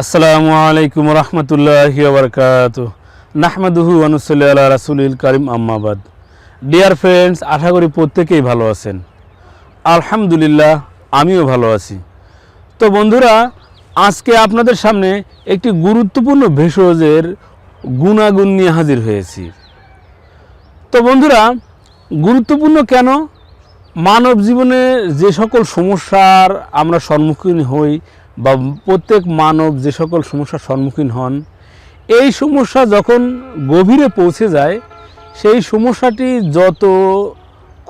আসসালামু আলাইকুম রহমতুল্লাহ বরকাত নাহমাদুহু আনুসল্লাহ আল্লাহ রাসুলিল করিম আম্মাবাদ ডিয়ার ফ্রেন্ডস আশা করি প্রত্যেকেই ভালো আছেন। আলহামদুলিল্লাহ, আমিও ভালো আছি। তো বন্ধুরা, আজকে আপনাদের সামনে একটি গুরুত্বপূর্ণ ভেষজের গুণাগুণ নিয়ে হাজির হয়েছি। তো বন্ধুরা, গুরুত্বপূর্ণ কেন? মানব জীবনে যে সকল সমস্যার আমরা সম্মুখীন হই বা প্রত্যেক মানব যে সকল সমস্যার সম্মুখীন হন, এই সমস্যা যখন গভীরে পৌঁছে যায়, সেই সমস্যাটি যত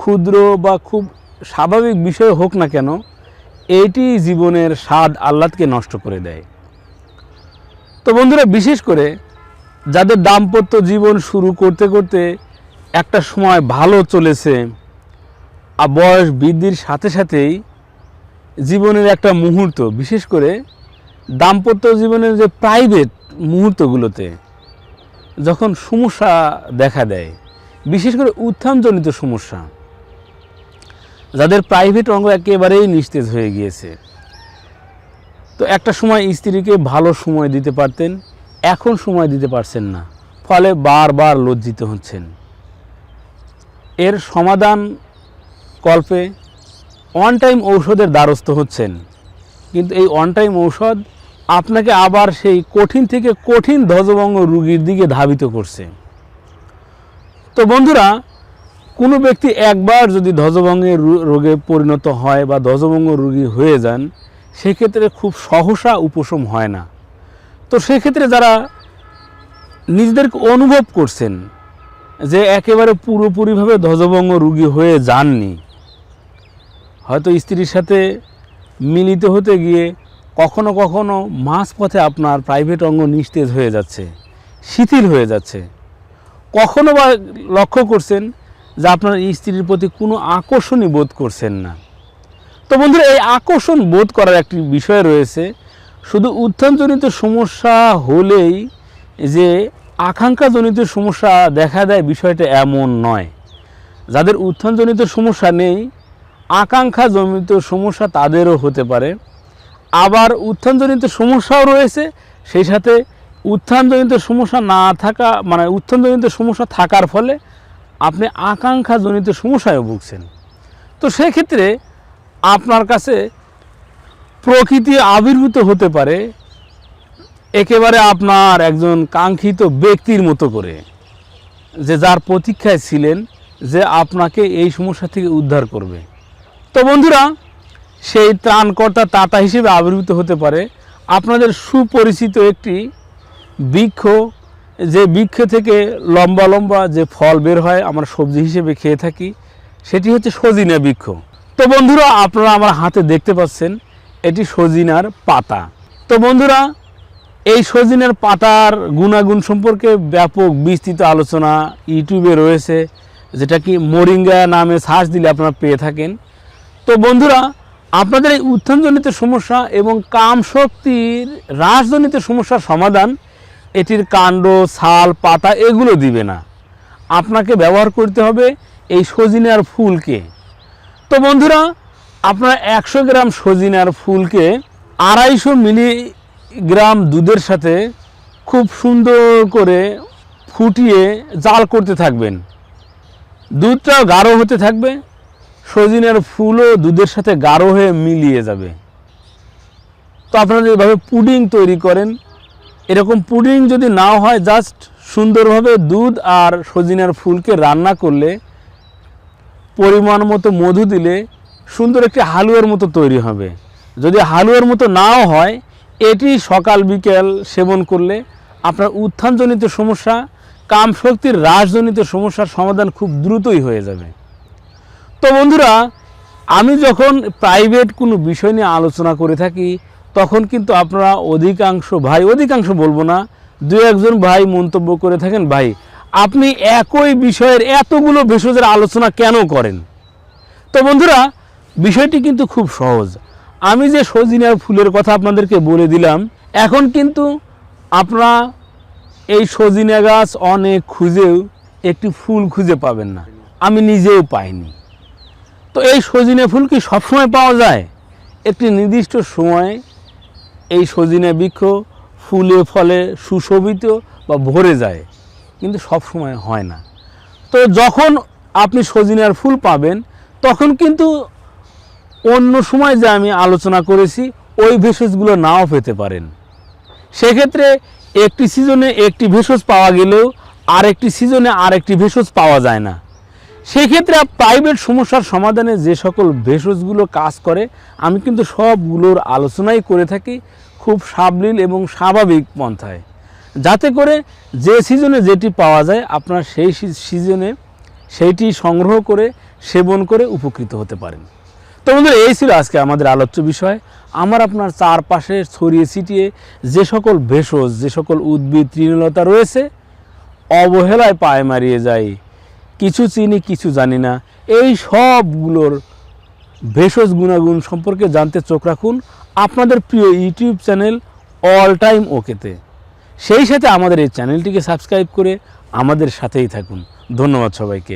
ক্ষুদ্র বা খুব স্বাভাবিক বিষয় হোক না কেন এইটি জীবনের স্বাদ আহ্লাদকে নষ্ট করে দেয়। তো বন্ধুরা, বিশেষ করে যাদের দাম্পত্য জীবন শুরু করতে করতে একটা সময় ভালো চলেছে, আর বয়স বৃদ্ধির সাথে সাথেই জীবনের একটা মুহূর্ত, বিশেষ করে দাম্পত্য জীবনের যে প্রাইভেট মুহূর্তগুলোতে যখন সমস্যা দেখা দেয়, বিশেষ করে উত্থানজনিত সমস্যা, যাদের প্রাইভেট অঙ্গ একেবারেই নিস্তেজ হয়ে গিয়েছে। তো একটা সময় স্ত্রীকে ভালো সময় দিতে পারতেন, এখন সময় দিতে পারছেন না, ফলে বারবার লজ্জিত হচ্ছেন। এর সমাধান কল্পে অন টাইম ঔষধের দ্বারস্থ হচ্ছেন। কিন্তু এই অন টাইম ঔষধ আপনাকে আবার সেই কঠিন থেকে কঠিন ধ্বজভঙ্গ রুগীর দিকে ধাবিত করছে। তো বন্ধুরা, কোনো ব্যক্তি একবার যদি ধ্বজভঙ্গের রোগে পরিণত হয় বা ধ্বজভঙ্গ রোগী হয়ে যান, সেক্ষেত্রে খুব সহসা উপশম হয় না। তো সেক্ষেত্রে যারা নিজেদেরকে অনুভব করছেন যে একেবারে পুরোপুরিভাবে ধ্বজভঙ্গ রুগী হয়ে যাননি হয়তো স্ত্রীর সাথে মিলিত হতে গিয়ে কখনো কখনো মাঝপথে আপনার প্রাইভেট অঙ্গ নিস্তেজ হয়ে যাচ্ছে, শিথিল হয়ে যাচ্ছে। কখনো বা লক্ষ্য করছেন যে আপনার স্ত্রীর প্রতি কোনো আকর্ষণই বোধ করছেন না। তো বন্ধুরা, এই আকর্ষণ বোধ করার একটি বিষয় রয়েছে, শুধু উত্থানজনিত সমস্যা হলেই যে আকাঙ্ক্ষাজনিত সমস্যা দেখা দেয় বিষয়টা এমন নয়। যাদের উত্থানজনিত সমস্যা নেই আকাঙ্ক্ষাজনিত সমস্যা তাদেরও হতে পারে। আবার উত্থানজনিত সমস্যাও রয়েছে, সেই সাথে উত্থানজনিত সমস্যা না থাকা মানে উত্থানজনিত সমস্যা থাকার ফলে আপনি আকাঙ্ক্ষাজনিত সমস্যায় ভুগছেন। তো সেক্ষেত্রে আপনার কাছে প্রকৃতি আবির্ভূত হতে পারে, একেবারে আপনার একজন কাঙ্ক্ষিত ব্যক্তির মতো করে, যে যার প্রতীক্ষায় ছিলেন, যে আপনাকে এই সমস্যা থেকে উদ্ধার করবে। তো বন্ধুরা, সেই ত্রাণকর্তা তাতা হিসেবে আবির্ভূত হতে পারে আপনাদের সুপরিচিত একটি বৃক্ষ। যে বৃক্ষ থেকে লম্বা লম্বা যে ফল বের হয়, আমরা সবজি হিসেবে খেয়ে থাকি, সেটি হচ্ছে সজিনা বৃক্ষ। তো বন্ধুরা, আপনারা আমার হাতে দেখতে পাচ্ছেন, এটি সজিনার পাতা। তো বন্ধুরা, এই সজিনার পাতার গুণাগুণ সম্পর্কে ব্যাপক বিস্তৃত আলোচনা ইউটিউবে রয়েছে, যেটা কি মোরিঙ্গা নামে সার্চ দিলে আপনারা পেয়ে থাকেন। তো বন্ধুরা, আপনাদের এই উত্থানজনিত সমস্যা এবং কাম শক্তির হ্রাসজনিত সমস্যার সমাধান, এটির কাণ্ড, ছাল, পাতা এগুলো দিবে না। আপনাকে ব্যবহার করতে হবে এই সজিনার ফুলকে। তো বন্ধুরা, আপনার একশো গ্রাম সজিনার ফুলকে আড়াইশো মিলিগ্রাম দুধের সাথে খুব সুন্দর করে ফুটিয়ে জাল করতে থাকবেন। দুধটাও গাঢ় হতে থাকবে। সজিনার ফুলও দুধের সাথে গাঢ় হয়ে মিলিয়ে যাবে। তো আপনারা যেভাবে পুডিং তৈরি করেন, এরকম পুডিং যদি নাও হয়, জাস্ট সুন্দরভাবে দুধ আর সজিনার ফুলকে রান্না করলে, পরিমাণ মতো মধু দিলে সুন্দর একটি হালুয়ার মতো তৈরি হবে। যদি হালুয়ার মতো নাও হয়, এটি সকাল বিকেল সেবন করলে আপনার উত্থানজনিত সমস্যা কাম শক্তির হ্রাসজনিত সমস্যার সমাধান খুব দ্রুতই হয়ে যাবে। তো বন্ধুরা, আমি যখন প্রাইভেট কোনো বিষয় নিয়ে আলোচনা করে থাকি, তখন কিন্তু আপনারা অধিকাংশ ভাই, অধিকাংশ বলব না, দু একজন ভাই মন্তব্য করে থাকেন, ভাই, আপনি একই বিষয়ের এতগুলো ভেষজের আলোচনা কেন করেন? তো বন্ধুরা, বিষয়টি কিন্তু খুব সহজ। আমি যে সজিনার ফুলের কথা আপনাদেরকে বলে দিলাম, এখন কিন্তু আপনারা এই সজিনা গাছ অনেক খুঁজেও একটি ফুল খুঁজে পাবেন না। আমি নিজেও পাইনি। তো এই সজিনা ফুল কি সবসময় পাওয়া যায়? একটি নির্দিষ্ট সময়ে এই সজিনা বৃক্ষ ফুলে, ফলে সুশোভিত বা ভরে যায়, কিন্তু সব সময় হয় না। তো যখন আপনি সজিনার ফুল পাবেন, তখন কিন্তু অন্য সময় যে আমি আলোচনা করেছি, ওই ভেষজগুলো নাও পেতে পারেন। সেক্ষেত্রে একটি সিজনে একটি ভেষজ পাওয়া গেলেও আরেকটি সিজনে আরেকটি ভেষজ পাওয়া যায় না। সেক্ষেত্রে প্রাইভেট সমস্যার সমাধানে যে সকল ভেষজগুলো কাজ করে, আমি কিন্তু সবগুলোর আলোচনাই করে থাকি খুব সাবলীল এবং স্বাভাবিক পন্থায়। যাতে করে যে সিজনে যেটি পাওয়া যায়, আপনার সেই সিজনে সেইটি সংগ্রহ করে, সেবন করে উপকৃত হতে পারেন। তো বন্ধুরা, এই ছিল আজকে আমাদের আলোচ্য বিষয়। আমার আপনার চারপাশে ছড়িয়ে ছিটিয়ে যে সকল ভেষজ, যে সকল উদ্ভিদ, তৃণলতা রয়েছে, অবহেলায় পায়ে মারিয়ে যায় কিছু চিনি, কিছু জানি না। এই সবগুলোর ভেষজ গুণাগুণ সম্পর্কে জানতে চোখ রাখুন আপনাদের প্রিয় ইউটিউব চ্যানেল অল টাইম ওকেতে। সেই সাথে আমাদের এই চ্যানেলটিকে সাবস্ক্রাইব করে আমাদের সাথেই থাকুন। ধন্যবাদ সবাইকে।